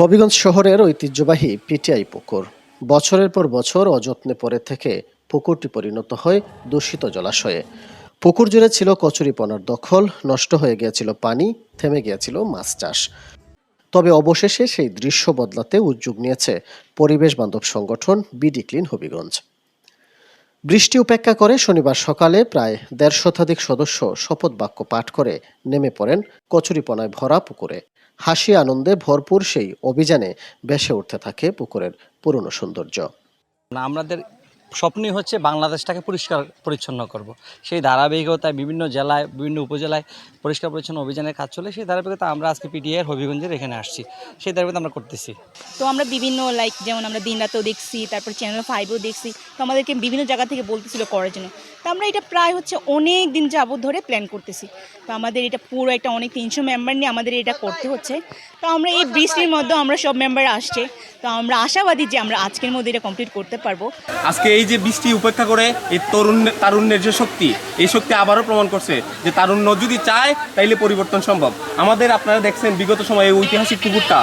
হবিগঞ্জ শহরের ঐতিহ্যবাহী পিটিআই পুকুর। বছরের পর বছর অযত্নে পরে থেকে পুকুরটি পরিণত হয় দূষিত জলাশয়ে। পুকুর জুড়ে ছিল কচুরিপনার দখল, নষ্ট হয়ে গিয়েছিল পানি, থেমে গিয়েছিল মাছ চাষ। তবে অবশেষে সেই দৃশ্য বদলাতে উদ্যোগ নিয়েছে পরিবেশ বান্ধব সংগঠন বিডি ক্লিন হবিগঞ্জ। বৃষ্টি উপেক্ষা করে শনিবার সকালে প্রায় দেড় শতাধিক সদস্য শপথ বাক্য পাঠ করে নেমে পড়েন কচুরিপনায় ভরা পুকুরে। হাসি আনন্দে ভরপুর সেই অভিযানে বেসে উঠতে থাকে পুকুরের পুরনো সৌন্দর্য। আমাদের স্বপ্নই হচ্ছে বাংলাদেশটাকে পরিষ্কার পরিচ্ছন্ন করব। সেই ধারাবাহিকতায় বিভিন্ন জেলায় বিভিন্ন উপজেলায় পরিষ্কার পরিচ্ছন্ন অভিযানের কাজ চলে। সেই ধারাবাহিকতা আমরা আজকে পিটিআর হবিগঞ্জের এখানে আসছি। সেই ধারাবাহিকতা আমরা করতেছি। তো আমরা বিভিন্ন লাইক যেমন আমরা দিন রাতেও দেখছি তারপর চ্যানেল ফাইভও দেখছি। তো আমাদেরকে বিভিন্ন জায়গা থেকে বলতেছিল করার জন্য। তো আমরা এটা প্রায় হচ্ছে অনেক দিন যাবত ধরে প্ল্যান করতেছি। তো আমাদের এটা পুরো একটা অনেক তিনশো মেম্বার নিয়ে আমাদের এটা করতে হচ্ছে। তো আমরা এই বৃষ্টির মধ্যে আমরা সব মেম্বার আসছে। তো আমরা আশাবাদী যে আমরা আজকের মধ্যে এটা কমপ্লিট করতে পারব। আজকে এই যে বৃষ্টি উপেক্ষা করে এই তরুণ তারুণ্যের যে শক্তি, এই শক্তি আবারও প্রমাণ করছে যে তারুণ্য যদি চায় তাইলে পরিবর্তন সম্ভব। আমাদের আপনারা দেখছেন বিগত সময়ে এই ঐতিহাসিক পুকুরটা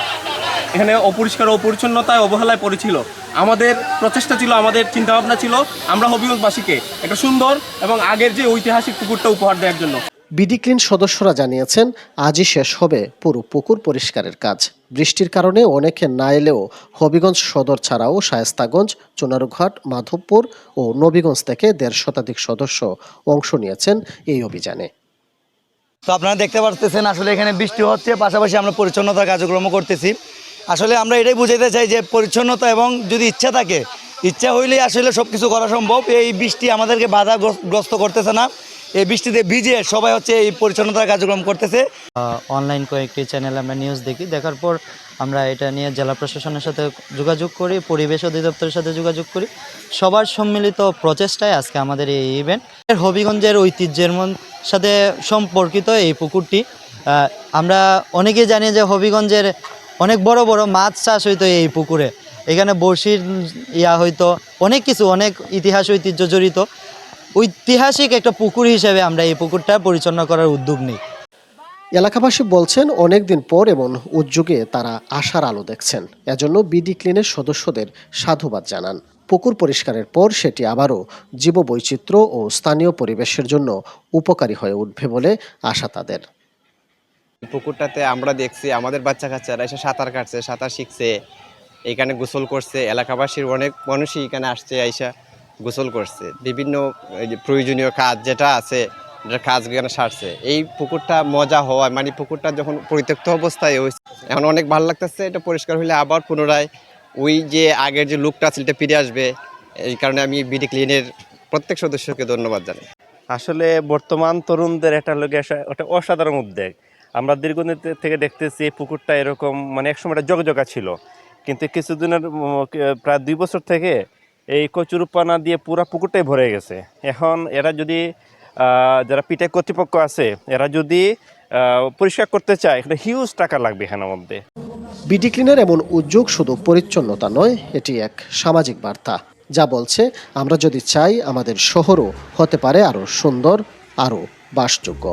এখানে অপরিষ্কার অপরিচ্ছন্নতায় অবহেলায় পড়েছিল। আমাদের প্রচেষ্টা ছিল, আমাদের চিন্তাভাবনা ছিল, আমরা হবিগঞ্জবাসীকে একটা সুন্দর এবং আগের যে ঐতিহাসিক পুকুরটা উপহার দেওয়ার জন্য। বিডি ক্লিন সদস্যরা জানিয়েছেন, আজই শেষ হবে পুরো পুকুর পরিষ্কারের কাজ। বৃষ্টির কারণে অনেকে না এলেও হবিগঞ্জ সদর ছাড়াও শায়েস্তাগঞ্জ, চুনারুঘাট, মাধবপুর ও নবীগঞ্জ থেকে দেড় শতাধিক সদস্য অংশ নিয়েছেন এই অভিযানে। তো আপনারা দেখতে পারতেছেন, আসলে এখানে বৃষ্টি হচ্ছে, পাশাপাশি আমরা পরিচ্ছন্নতার কার্যক্রম করতেছি। আসলে আমরা এটাই বুঝাইতে চাই যে পরিচ্ছন্নতা এবং যদি ইচ্ছা থাকে, ইচ্ছা হইলেই আসলে সব কিছু করা সম্ভব। এই বৃষ্টি আমাদেরকে বাধা গ্রস্ত করতেছে না। এই বৃষ্টিতে ভিজে সবাই হচ্ছে এই পরিচ্ছন্নতার কার্যক্রম করতেছে। অনলাইন কয়েকটি চ্যানেল আমরা নিউজ দেখি। দেখার পর আমরা এটা নিয়ে জেলা প্রশাসনের সাথে যোগাযোগ করি, পরিবেশ অধিদপ্তরের সাথে যোগাযোগ করি। সবার সম্মিলিত প্রচেষ্টায় আজকে আমাদের এই ইভেন্ট হবিগঞ্জের ঐতিহ্যের সাথে সম্পর্কিত এই পুকুরটি। আমরা অনেকেই জানি যে হবিগঞ্জের অনেক বড় বড় মাছ চাষ হইতো এই পুকুরে। এখানে বড়শির ইয়া হইতো, অনেক কিছু, অনেক ইতিহাস ঐতিহ্য জড়িত। ঐতিহাসিক একটা পুকুর হিসেবে আমরা এই পুকুরটা পরিচালনা করার উদ্যোগ নিই। এলাকাবাসী বলছেন অনেকদিন পর এমন উদ্যোগে তারা আশার আলো দেখছেন। এজন্য বিডি ক্লিনের সদস্যদের সাধুবাদ জানান। পুকুর পরিষ্কারের পর সেটি আবারও জীববৈচিত্র্য ও স্থানীয় পরিবেশের জন্য উপকারী হয়ে উঠবে বলে আশা তাদের। পুকুরটাতে আমরা দেখছি আমাদের বাচ্চা কাচ্চারা এসে সাঁতার কাটছে সাঁতার শিখছে এখানে গোসল করছে এলাকাবাসীর অনেক মানুষই এখানে আসছে আইসা গোসল করছে, বিভিন্ন প্রয়োজনীয় কাজ যেটা আছে কাজ এখানে সারছে, এই পুকুরটা মজা হওয়ায় মানে পুকুরটা যখন পরিত্যক্ত অবস্থায় হয়েছে, এখন অনেক ভালো লাগতেছে, এটা পরিষ্কার হলে আবার পুনরায় ওই যে আগের যে লুকটা আছে, এটা ফিরে আসবে। এই কারণে আমি বিডি ক্লিনের প্রত্যেক সদস্যকে ধন্যবাদ জানাই। আসলে বর্তমান তরুণদের একটা লোকে একটা অসাধারণ উদ্যোগ। আমরা দীর্ঘদিন থেকে দেখতেছি পুকুরটা এরকম মানে একসময় একটা জগজগা ছিল। কিন্তু কিছুদিনের প্রায় দুই বছর থেকে এই কচুরুপানা দিয়ে পুরা পুকুরটাই ভরে গেছে। এখন এরা যদি যারা পিঠে কর্তৃপক্ষ আছে, এরা যদি পরিষ্কার করতে চায় এখানে হিউজ টাকা লাগবে এখানের মধ্যে। বিডি ক্লিনের এমন উদ্যোগ শুধু পরিচ্ছন্নতা নয়, এটি এক সামাজিক বার্তা। যা বলছে, আমরা যদি চাই আমাদের শহরও হতে পারে আরও সুন্দর আরও বাসযোগ্য।